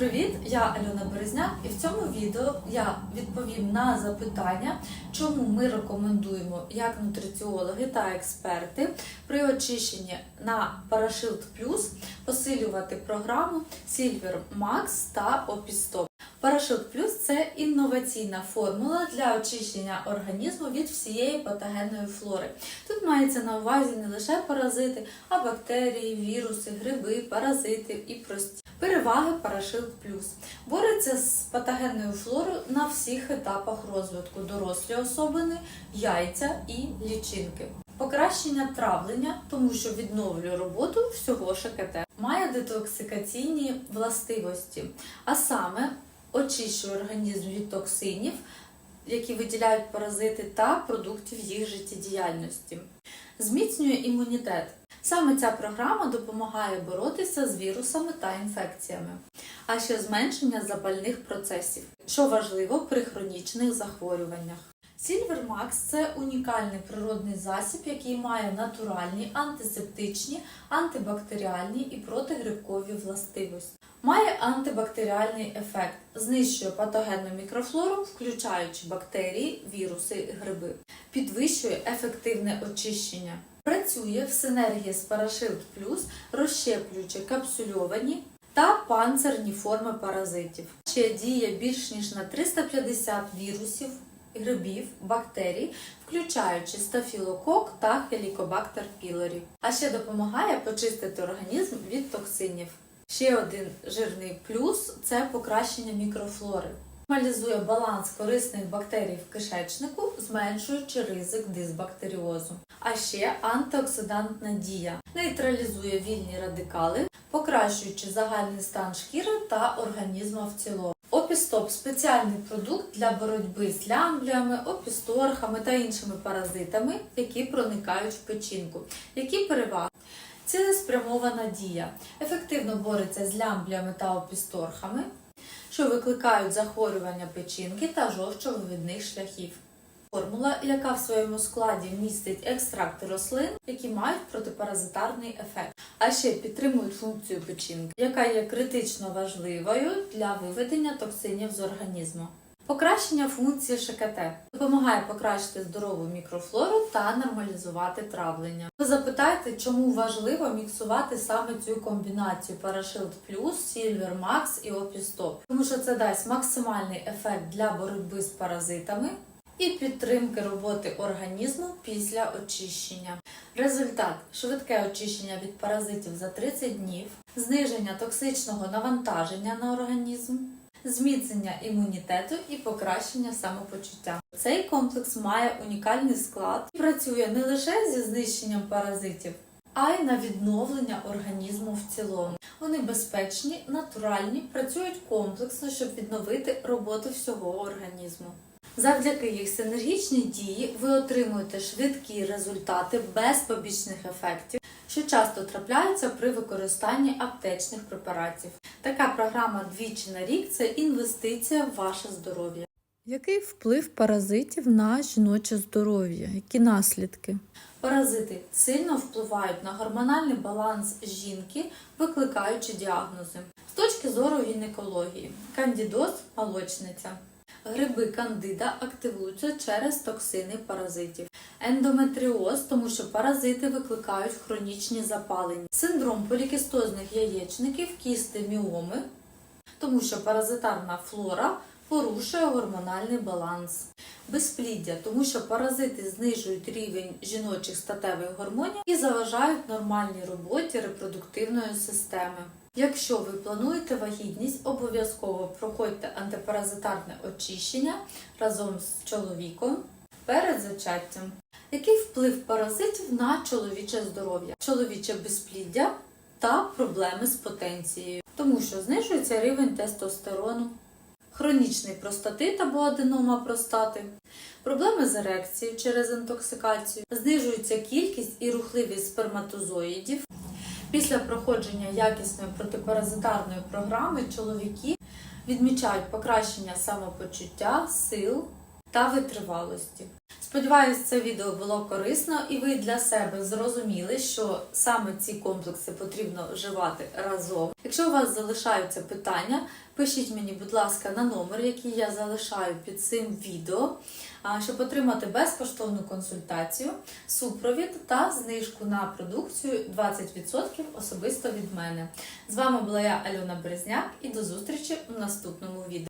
привіт! Я Альона Березняк, і в цьому відео я відповім на запитання, чому ми рекомендуємо як нутриціологи та експерти при очищенні на Parashield Plus посилювати програму Silver Max та Opistop. Parashield Plus – це інноваційна формула для очищення організму від всієї патогенної флори. Тут мається на увазі не лише паразити, а бактерії, віруси, гриби, паразити і прості. Переваги Parashield Plus. Бореться з патогенною флорою на всіх етапах розвитку дорослі особини, яйця і лічинки. Покращення травлення, тому що відновлює роботу всього ШКТ. Має детоксикаційні властивості, а саме очищує організм від токсинів, які виділяють паразити та продуктів їх життєдіяльності. Зміцнює імунітет. Саме ця програма допомагає боротися з вірусами та інфекціями, а ще зменшення запальних процесів, що важливо при хронічних захворюваннях. Silver Max – це унікальний природний засіб, який має натуральні, антисептичні, антибактеріальні і протигрибкові властивості. Має антибактеріальний ефект, знищує патогенну мікрофлору, включаючи бактерії, віруси, гриби, підвищує ефективне очищення. Працює в синергії з Parashield Plus, розщеплюючи капсульовані та панцирні форми паразитів. Ще діє більш ніж на 350 вірусів, грибів, бактерій, включаючи стафілокок та хелікобактер пілорі. А ще допомагає почистити організм від токсинів. Ще один жирний плюс це покращення мікрофлори. Нормалізує баланс корисних бактерій в кишечнику, зменшуючи ризик дисбактеріозу. А ще антиоксидантна дія нейтралізує вільні радикали, покращуючи загальний стан шкіри та організму в цілому. Опістоп спеціальний продукт для боротьби з лямбліями, опісторхами та іншими паразитами, які проникають в печінку. Які переваги? Цілеспрямована дія ефективно бореться з лямбліями та опісторхами, що викликають захворювання печінки та жовчовивідних шляхів. Формула, яка в своєму складі містить екстракти рослин, які мають протипаразитарний ефект, а ще підтримують функцію печінки, яка є критично важливою для виведення токсинів з організму. Покращення функції ШКТ допомагає покращити здорову мікрофлору та нормалізувати травлення. Ви запитаєте, чому важливо міксувати саме цю комбінацію Parashield Plus, Silver Max і Opistop? Тому що це дасть максимальний ефект для боротьби з паразитами і підтримки роботи організму після очищення. Результат швидке очищення від паразитів за 30 днів, зниження токсичного навантаження на організм, зміцнення імунітету і покращення самопочуття. Цей комплекс має унікальний склад і працює не лише зі знищенням паразитів, а й на відновлення організму в цілому. Вони безпечні, натуральні, працюють комплексно, щоб відновити роботу всього організму. Завдяки їх синергічній дії ви отримуєте швидкі результати без побічних ефектів, що часто трапляються при використанні аптечних препаратів. Така програма двічі на рік це інвестиція в ваше здоров'я. Який вплив паразитів на жіноче здоров'я? Які наслідки? Паразити сильно впливають на гормональний баланс жінки, викликаючи діагнози. З точки зору гінекології, кандідоз молочниця. Гриби кандида активуються через токсини паразитів. Ендометріоз, тому що паразити викликають хронічні запалення. Синдром полікістозних яєчників, кісти міоми, тому що паразитарна флора порушує гормональний баланс. Безпліддя, тому що паразити знижують рівень жіночих статевих гормонів і заважають нормальній роботі репродуктивної системи. Якщо ви плануєте вагітність, обов'язково проходьте антипаразитарне очищення разом з чоловіком перед зачаттям. Який вплив паразитів на чоловіче здоров'я? Чоловіче безпліддя та проблеми з потенцією, тому що знижується рівень тестостерону, хронічний простатит або аденома простати, проблеми з ерекцією через інтоксикацію, знижується кількість і рухливість сперматозоїдів. Після проходження якісної протипаразитарної програми чоловіки відмічають покращення самопочуття, сил, та витривалості. Сподіваюсь, це відео було корисно і ви для себе зрозуміли, що саме ці комплекси потрібно вживати разом. Якщо у вас залишаються питання, пишіть мені, будь ласка, на номер, який я залишаю під цим відео, щоб отримати безкоштовну консультацію, супровід та знижку на продукцію 20% особисто від мене. З вами була я Альона Березняк і до зустрічі у наступному відео.